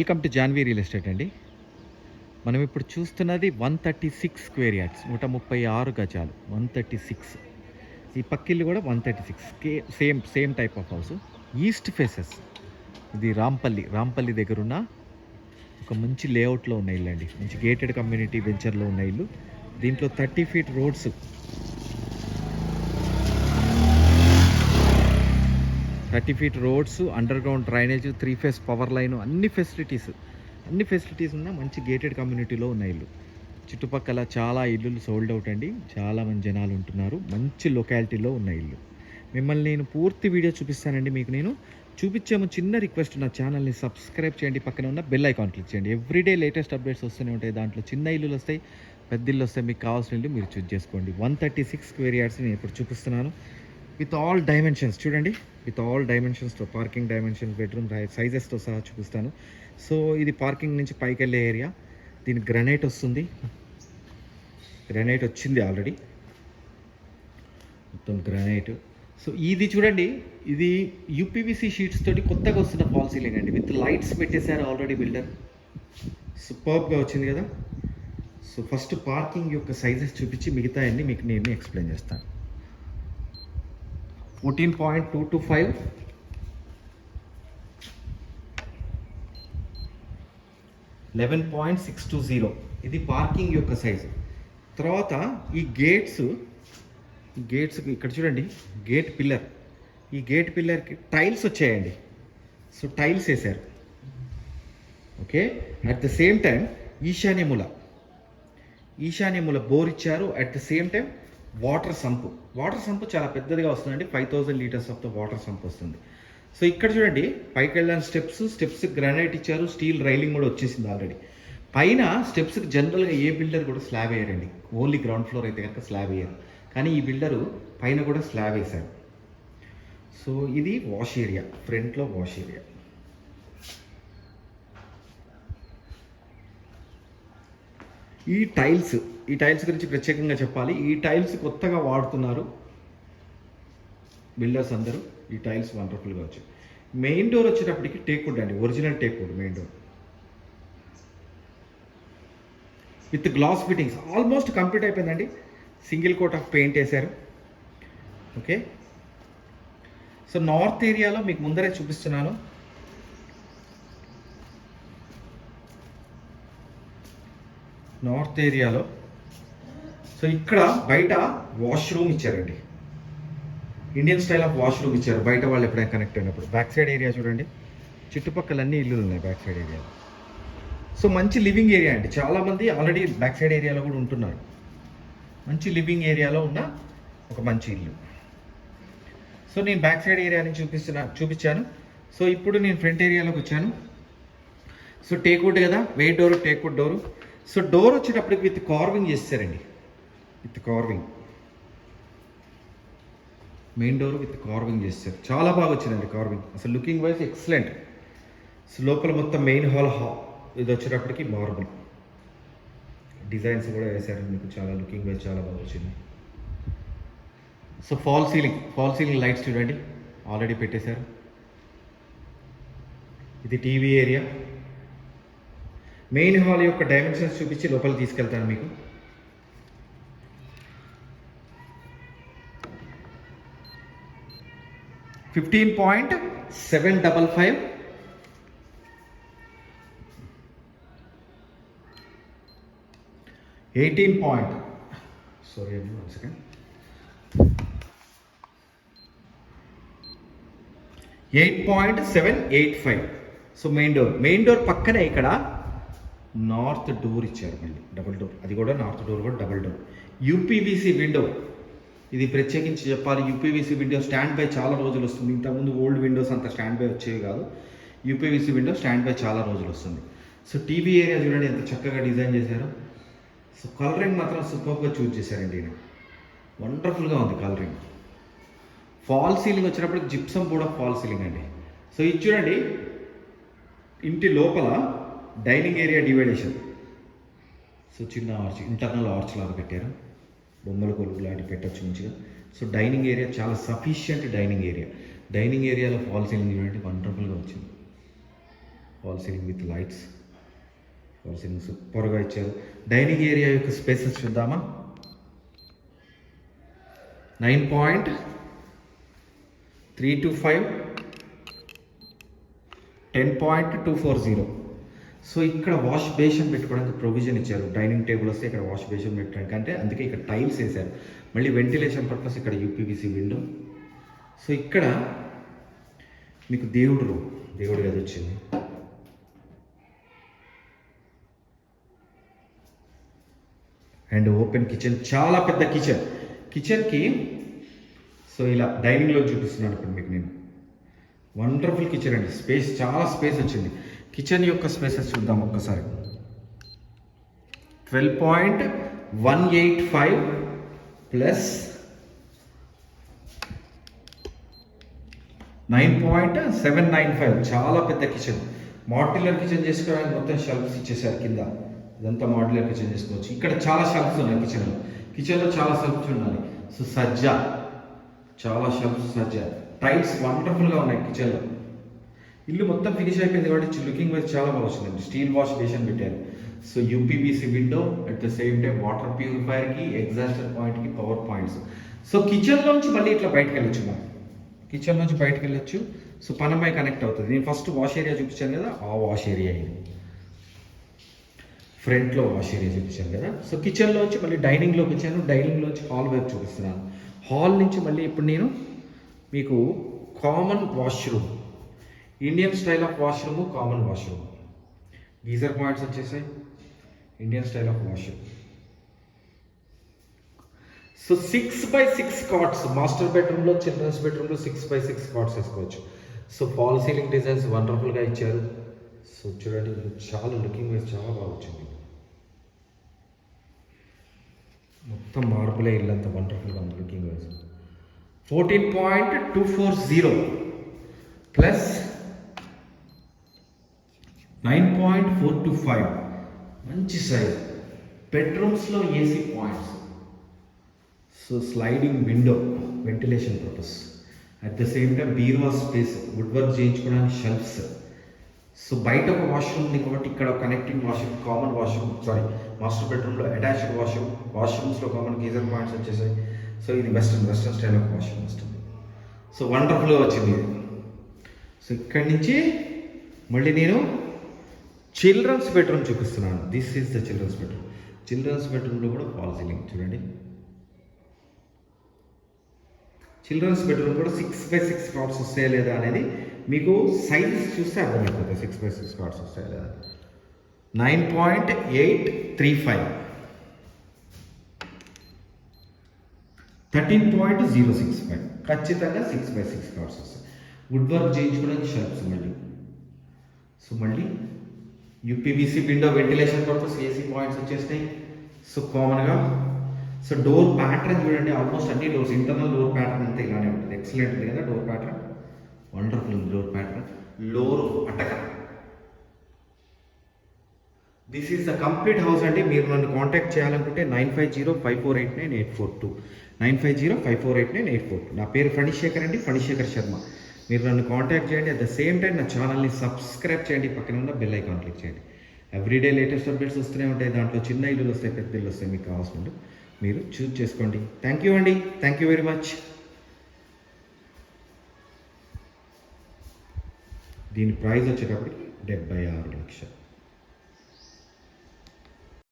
Welcome to Jhanvi real estate అండి. మనం ఇప్పుడు చూస్తున్నది one thirty six square yards నూట ముప్పై ఆరు గజాలు వన్ థర్టీ సిక్స్ ఈ పక్కిల్లు కూడా one thirty six K same same type of house east faces ఇది రాంపల్లి రాంపల్లి దగ్గర ఉన్న ఒక మంచి లేఅవుట్లో ఉన్న ఇల్లు అండి మంచి గేటెడ్ కమ్యూనిటీ వెంచర్లో ఉన్న ఇల్లు. దీంట్లో thirty feet roads thirty feet roads under ground drainage three phase power line అన్ని ఫెసిలిటీస్ అన్ని ఫెసిలిటీస్ ఉన్న మంచి గేటెడ్ కమ్యూనిటీలో ఉన్న ఇల్లు. చుట్టుపక్కల చాలా ఇల్లులు సోల్డ్ అవుట్ అండి. చాలామంది జనాలు ఉంటున్నారు. మంచి లొకాలిటీలో ఉన్న ఇల్లు. మిమ్మల్ని నేను పూర్తి వీడియో చూపిస్తానండి మీకు నేను. చూపించాము చిన్న రిక్వెస్ట్ నా ఛానల్ని సబ్స్క్రైబ్ చేయండి. పక్కన ఉన్న బెల్ ఐకాన్ క్లిక్ చేయండి. ఎవ్రీడే లేటెస్ట్ అప్డేట్స్ వస్తూనే ఉంటాయి. దాంట్లో చిన్న ఇల్లులు వస్తాయి. పెద్ద ఇల్లు వస్తాయి మీకు కావాల్సిన ఇల్లు మీరు చూస్ చేసుకోండి. One thirty six square yards నేను ఇప్పుడు చూపిస్తున్నాను. విత్ ఆల్ డైమెన్షన్స్ చూడండి. విత్ ఆల్ డైమెన్షన్స్తో పార్కింగ్ డైమెన్షన్స్ బెడ్రూమ్ సైజెస్తో సహా చూపిస్తాను. సో ఇది పార్కింగ్ నుంచి పైకి వెళ్ళే ఏరియా దీని గ్రనైట్ వస్తుంది. గ్రనైట్ వచ్చింది ఆల్రెడీ మొత్తం గ్రనైట్ సో ఇది చూడండి ఇది యూపీవీసీ షీట్స్ తోటి కొత్తగా వస్తున్న ఫాల్ సీలింగ్ అండి విత్ లైట్స్ పెట్టేశారు ఆల్రెడీ బిల్డర్ సూపర్గా వచ్చింది కదా. సో ఫస్ట్ పార్కింగ్ యొక్క సైజెస్ చూపించి మిగతా అన్ని మీకు నేను ఎక్స్ప్లెయిన్ చేస్తాను. Fourteen point two to five eleven point six to zero ఇది పార్కింగ్ యొక్క సైజు తర్వాత ఈ గేట్స్ గేట్స్ ఇక్కడ చూడండి గేట్ పిల్లర్ ఈ గేట్ పిల్లర్కి టైల్స్ వచ్చాయండి. సో టైల్స్ వేశారు. Okay at the same time ఈశాన్యముల ఈశాన్యముల బోర్ ఇచ్చారు. At the same time water sump water sump చాలా పెద్దదిగా వస్తుందండి. Five thousand litres of the water sump వస్తుంది. సో ఇక్కడ చూడండి పైకి వెళ్ళిన స్టెప్స్ స్టెప్స్ గ్రానైట్ ఇచ్చారు స్టీల్ రైలింగ్ కూడా వచ్చేసింది ఆల్రెడీ. పైన స్టెప్స్కి జనరల్గా ఏ బిల్డర్ కూడా స్లాబ్ వేయరండి. ఓన్లీ గ్రౌండ్ ఫ్లోర్ అయితే కనుక స్లాబ్ వేయరు. కానీ ఈ బిల్డరు పైన కూడా స్లాబ్ వేశారు సో ఇది వాష్ ఏరియా ఫ్రంట్లో వాష్ ఏరియా. ఈ టైల్స్ ఈ టైల్స్ గురించి ప్రత్యేకంగా చెప్పాలి. ఈ టైల్స్ కొత్తగా వాడుతున్నారు బిల్డర్స్ అందరూ. ఈ టైల్స్ వండర్ఫుల్గా వచ్చాయి. మెయిన్ డోర్ వచ్చేటప్పటికి టేక్వుడ్ అండి. Original teakwood main door. With glass fittings. Almost complete అయిపోయిందండి. సింగిల్ కోట్ ఆఫ్ పెయింట్ వేశారు. ఓకే. సో నార్త్ ఏరియాలో మీకు ముందరే చూపిస్తున్నాను. నార్త్ ఏరియాలో. సో ఇక్కడ బయట వాష్రూమ్ ఇచ్చారండి. ఇండియన్ స్టైల్ ఆఫ్ వాష్రూమ్ ఇచ్చారు. బయట వాళ్ళు ఎప్పుడైనా కనెక్ట్ అయినప్పుడు. బ్యాక్ సైడ్ ఏరియా చూడండి. చుట్టుపక్కల అన్ని ఇల్లులు ఉన్నాయి బ్యాక్ సైడ్ ఏరియా సో మంచి లివింగ్ ఏరియా అండి. చాలామంది ఆల్రెడీ బ్యాక్ సైడ్ ఏరియాలో కూడా ఉంటున్నారు. మంచి లివింగ్ ఏరియాలో ఉన్న ఒక మంచి ఇల్లు. సో నేను బ్యాక్ సైడ్ ఏరియాని చూపిస్తున్నా చూపించాను. సో ఇప్పుడు నేను ఫ్రంట్ ఏరియాలోకి వచ్చాను. సో టేక్వుడ్ కదా? Wait door teakwood door. So door వచ్చేటప్పటికి విత్ కార్వింగ్ చేస్తారండి. With carving main door with carving చేస్తారు. చాలా బాగా వచ్చిందండి కార్వింగ్ అసలు లుకింగ్ వైజ్ ఎక్సలెంట్ సో లోపల మొత్తం మెయిన్ హాల్ హా ఇది వచ్చేటప్పటికి మార్బుల్ డిజైన్స్ కూడా వేశారు. మీకు చాలా లుకింగ్ వైజ్ చాలా బాగా వచ్చింది. So fall ceiling fall ceiling lights చూడండి. ఆల్రెడీ పెట్టేశారు. ఇది టీవీ ఏరియా మెయిన్ హాల్ యొక్క డైమెన్షన్స్ చూపించి లోపల తీసుకెళ్తాను మీకు. Fifteen point seven double five. Eighteen point. Sorry అండి one second eight point seven eight five. So main door main door పక్కనే ఇక్కడ నార్త్ డోర్ ఇచ్చారు మళ్ళీ. Double door. అది కూడా నార్త్ డోర్ కూడా డబుల్ డోర్. UPVC window. ఇది ప్రత్యేకించి చెప్పాలి. యూపీవీసీ విండో స్టాండ్ బై చాలా రోజులు వస్తుంది. ఇంతకుముందు ఓల్డ్ విండోస్ అంత స్టాండ్ బై వచ్చేవి కాదు. యూపీవీసీ విండో స్టాండ్ బై చాలా రోజులు వస్తుంది. సో టీవీ ఏరియా చూడండి ఎంత చక్కగా డిజైన్ చేశారు. సో కలరింగ్ మాత్రం సూపర్గా చూజ్ చేశారండి ఈయన. వండర్ఫుల్గా ఉంది కలరింగ్. ఫాల్ సీలింగ్ వచ్చినప్పుడు జిప్సం కూడా ఫాల్ సీలింగ్ అండి. సో ఇది చూడండి ఇంటి లోపల డైనింగ్ ఏరియా డివైడేషన్. సో చిన్న ఆర్చ్ ఇంటర్నల్ ఆర్చ్ లాగా పెట్టారు బొమ్మల కొలుపు లాంటి పెట్టచ్చు మంచిగా. సో డైనింగ్ ఏరియా చాలా సఫిషియంట్ డైనింగ్ ఏరియా. డైనింగ్ ఏరియాలో ఫాల్ సీలింగ్ చూడండి వండర్ఫుల్గా వచ్చింది. Fall ceiling with lights. Fall ceiling సూపర్గా ఇచ్చారు. డైనింగ్ ఏరియా యొక్క స్పేసెస్ చూద్దామా? Nine point three two five ten point two four zero. So ఇక్కడ వాష్ బేషన్ పెట్టుకోవడానికి ప్రొవిజన్ ఇచ్చారు. డైనింగ్ టేబుల్ వస్తే ఇక్కడ వాష్ బేషన్ పెట్టడానికి. అంటే అందుకే ఇక్కడ టైల్స్ వేశారు. మళ్ళీ వెంటిలేషన్ పర్పస్ ఇక్కడ యూపీవీసీ విండో సో ఇక్కడ మీకు దేవుడు రూమ్ దేవుడి గది వచ్చింది. అండ్ ఓపెన్ కిచెన్ చాలా పెద్ద కిచెన్ కిచెన్కి సో ఇలా డైనింగ్లో చూపిస్తున్నాను ఇప్పుడు మీకు నేను. వండర్ఫుల్ కిచెన్ అండి. స్పేస్ చాలా స్పేస్ వచ్చింది. కిచెన్ యొక్క స్పేసెస్ చూద్దాం ఒక్కసారి. Twelve point one eight five plus nine point seven nine five. చాలా పెద్ద కిచెన్. మాడ్యులర్ కిచెన్ చేసుకోవడానికి మొత్తం షెల్ఫ్స్ ఇచ్చేసారు కింద. ఇదంతా మాడ్యులర్ కిచెన్ చేసుకోవచ్చు. ఇక్కడ చాలా షెల్ఫ్స్ ఉన్నాయి కిచెన్లో. కిచెన్లో చాలా షెల్ఫ్స్ ఉన్నాయి సో సజ్జ. చాలా షెల్ఫ్స్ సజ్జ. టైల్స్ వండర్ఫుల్గా ఉన్నాయి కిచెన్లో. ఇల్లు మొత్తం ఫినిష్ అయిపోయింది కాబట్టి లుకింగ్ వైజ్ చాలా బాగా వచ్చిందండి. స్టీల్ వాష్ బేషన్ పెట్టారు. So UPVC window at the same time water ప్యూరిఫైర్కి exhauster పాయింట్కి పవర్ పాయింట్స్ సో కిచెన్లోంచి మళ్ళీ ఇట్లా బయటకు వెళ్ళొచ్చు మనం. కిచెన్ నుంచి బయటకు వెళ్ళొచ్చు. సో పనమ్మాయి కనెక్ట్ అవుతుంది. నేను ఫస్ట్ వాష్ ఏరియా చూపించాను కదా ఆ వాష్ ఏరియా ఇది. ఫ్రంట్లో వాష్ ఏరియా చూపించాను కదా. సో కిచెన్లోంచి మళ్ళీ డైనింగ్లోకి వచ్చాను. డైనింగ్లోంచి హాల్ వైపు చూపిస్తున్నాను. హాల్ నుంచి మళ్ళీ ఇప్పుడు నేను మీకు common washroom Indian style of washroom common washroom geyser points వచ్చేసాయి. Indian style of washroom so six by six cots master బెడ్రూమ్లో చిల్డ్రన్స్ బెడ్రూమ్లో సిక్స్ బై సిక్స్ కాట్స్ వేసుకోవచ్చు. సో ఫాల్ సీలింగ్ డిజైన్స్ వండర్ఫుల్గా ఇచ్చారు. సో చూడండి చాలా లుకింగ్ వైజ్ చాలా బాగా వచ్చింది. మొత్తం మార్పులే ఇల్లంత వండర్ఫుల్గా ఉంది looking wise fourteen point two four zero plus nine point four two five. మంచి size బెడ్రూమ్స్లో AC points so sliding window ventilation purpose at the same time బీరువా స్పేస్ వుడ్ వర్క్ చేయించుకోవడానికి షెల్ఫ్స్ సో బయట ఒక వాష్రూమ్ ఉంది కాబట్టి ఇక్కడ connecting washroom common washroom sorry master బెడ్రూమ్లో attached washroom వాష్రూమ్స్లో కామన్ గీజర్ పాయింట్స్ వచ్చేసాయి. సో ఇది western western style of washroom వస్తుంది సో వండర్ఫుల్గా వచ్చింది. ఇది సో ఇక్కడి నుంచి మళ్ళీ నేను చిల్డ్రన్స్ బెడ్రూమ్ చూపిస్తున్నాను. This is the children's bedroom children's బెడ్రూమ్లో కూడా ఫాల్ సీలింగ్ చూడండి. చిల్డ్రన్స్ బెడ్రూమ్ కూడా సిక్స్ బై సిక్స్ కార్డ్స్ వస్తాయా లేదా అనేది మీకు సైజ్ చూస్తే అర్థమైపోతుంది. సిక్స్ బై సిక్స్ కార్డ్స్ వస్తాయా లేదా nine point eight three five thirteen point zero six five ఖచ్చితంగా సిక్స్ బై సిక్స్ కార్డ్స్ వస్తాయి. వుడ్ వర్క్ చేయించుకోవడానికి షర్ప్స్ మళ్ళీ సో మళ్ళీ UPVC window ventilation purpose AC points వచ్చేసినాయి సో కామన్గా సో డోర్ ప్యాటర్న్ చూడండి ఆల్మోస్ట్ అన్ని డోర్స్ ఇంటర్నల్ డోర్ ప్యాటర్న్ అంతా ఇలానే ఉంటుంది. ఎక్సలెంట్ ఉంది కదా డోర్ ప్యాటర్న్ వండర్ఫుల్ ఉంది డోర్ ప్యాటర్న్ లోరు అటక. This is the complete house అండి. మీరు నన్ను కాంటాక్ట్ చేయాలనుకుంటే nine five zero five four eight nine eight four two. Nine five zero five four eight nine eight four two. నా పేరు ఫణిశేఖర్ అండి. ఫణిశేఖర్ శర్మ. మీరు నన్ను కాంటాక్ట్ చేయండి. అట్ ద సేమ్ టైం నా ఛానల్ని సబ్స్క్రైబ్ చేయండి. పక్కన ఉన్న బెల్ ఐకాన్ క్లిక్ చేయండి. ఎవ్రీడే లేటెస్ట్ అప్డేట్స్ వస్తూనే ఉంటాయి. దాంట్లో చిన్న ఇల్లులు వస్తాయి పెద్ద ఇల్లు వస్తాయి మీకు కావాల్సిన మీరు చూస్ చేసుకోండి. థ్యాంక్ యూ అండి. థ్యాంక్ యూ వెరీ మచ్ దీని ప్రైస్ వచ్చేటప్పటికి డెబ్బై ఆరు లక్షలు.